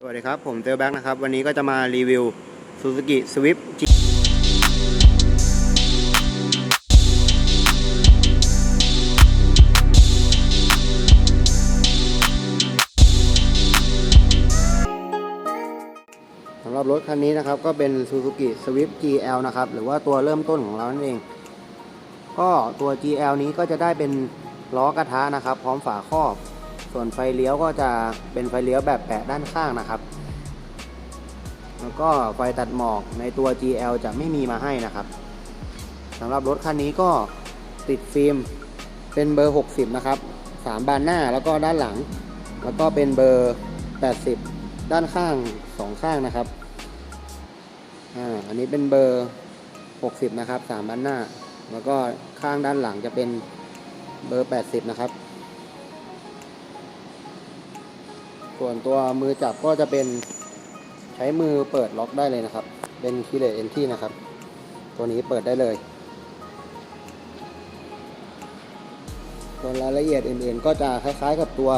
สวัสดีครับ ผมเตลแบ็กนะครับ วันนี้ก็จะมารีวิว Suzuki Swift G สำหรับรถคันนี้นะครับ ก็เป็น Suzuki Swift GL นะครับ หรือว่าตัวเริ่มต้นของเรานั่นเอง ก็ตัว GL นี้ก็จะได้เป็นล้อกระทะนะครับ พร้อมฝาครอบ ส่วนไฟเลี้ยวก็จะเป็นไฟเลี้ยวแบบแปะด้านข้างนะครับ แล้วก็ไฟตัดหมอกในตัว GL จะไม่มีมาให้นะครับสำหรับรถคันนี้ก็ติดฟิล์มเป็นเบอร์ 60 นะครับ 3 บานหน้าแล้วก็ด้านหลัง แล้วก็เป็นเบอร์ 80 ด้านข้าง 2 ข้างนะครับอ่าอันนี้เป็นเบอร์ 60 นะครับ 3 บานหน้า แล้วก็ข้างด้านหลังจะเป็นเบอร์ 80 นะครับ ส่วนตัวมือจับก็จะเป็นใช้มือเปิดล็อกได้เลยนะครับ เป็นคีย์เลสเอนที่นะครับ ตัวนี้เปิดได้เลยส่วนรายละเอียดอื่นๆ ก็จะคล้ายๆกับตัว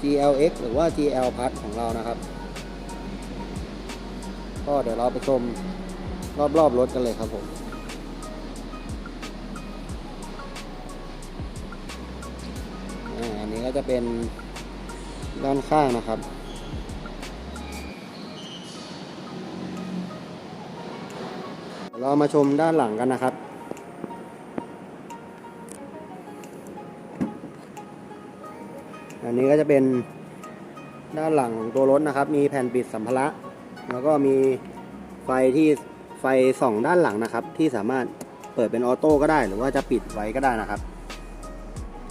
GLX หรือว่า GL Plus ของเรานะครับ ก็เดี๋ยวเราไปชมรอบๆรถกันเลยครับผมอันนี้ก็จะเป็น ด้านข้างนะครับ เรามาชมด้านหลังกันนะครับอันนี้ก็จะเป็นด้านหลังของตัวรถนะครับ มีแผ่นปิดสัมภาระ แล้วก็มีไฟที่ไฟส่องด้านหลังนะครับ ที่สามารถเปิดเป็นออโต้ก็ได้ หรือว่าจะปิดไว้ก็ได้นะครับ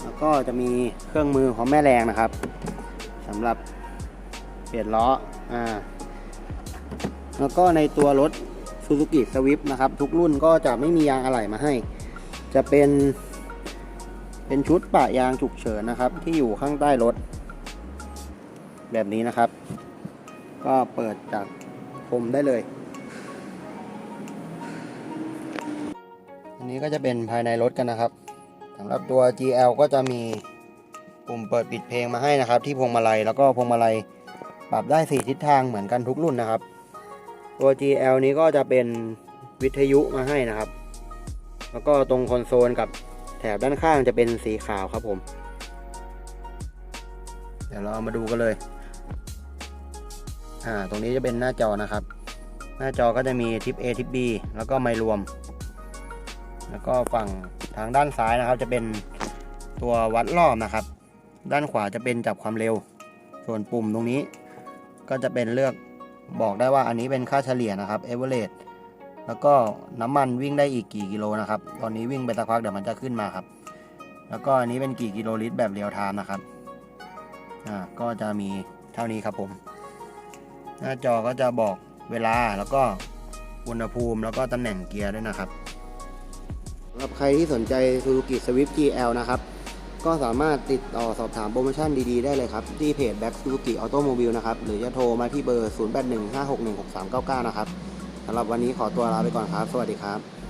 แล้วก็จะมีเครื่องมือของแม่แรงนะครับ สำหรับเปลี่ยนล้ออ่าแล้วก็ในตัวรถ Suzuki Swift นะครับ ทุกรุ่นก็จะไม่มียางอะไหล่มาให้ จะเป็นเป็นชุดปะยางฉุกเฉินนะครับ ที่อยู่ข้างใต้รถ แบบนี้นะครับ ก็เปิดจากพรมได้เลย อันนี้ก็จะเป็นภายในรถกันนะครับสำหรับตัว GL ก็จะมี ปุ่มเปิดปิดเพลงมาให้นะครับ ที่พวงมาลัยแล้วก็พวงมาลัยปรับได้ 4 ทิศทางเหมือนกันทุกรุ่นนะครับ ตัว GL นี้ก็จะเป็นวิทยุมาให้นะครับ แล้วก็ตรงคอนโซลกับแถบด้านข้างจะเป็นสีขาวครับผม เดี๋ยวเรามาดูกันเลย อ่า ตรงนี้จะเป็นหน้าจอนะครับ หน้าจอก็จะมีทิป A ทิป B แล้วก็ไมล์รวม แล้วก็ฝั่งทางด้านซ้ายนะครับจะเป็นตัววัดรอบนะครับ ด้านขวาจะเป็นจับความเร็ว ส่วนปุ่มตรงนี้ ก็จะเป็นเลือกบอกได้ว่าอันนี้เป็นค่าเฉลี่ยนะครับเอเวอเรแล้วก็น้ำมันวิ่งได้อีกกี่กิโลนะครับ ตอนนี้วิ่งไปสักพักเดี๋ยวมันจะขึ้นมาครับ แล้วก็อันนี้เป็นกี่กิโลลิตรแบบเรียลไทม์นะครับ อ่า ก็จะมีเท่านี้ครับผม หน้าจอก็จะบอกเวลาแล้วก็อุณหภูมิแล้วก็ตำแหน่งเกียร์ด้วยนะครับสำหรับใครที่สนใจ Suzuki Swift GL นะครับ ก็สามารถติดต่อสอบถามโปรโมชั่นดีๆ ได้เลยครับ ที่เพจ Back Suzuki Automobile นะครับ หรือจะโทรมาที่เบอร์ 0815616399 นะครับสำหรับวันนี้ขอตัวลาไปก่อนครับ สวัสดีครับ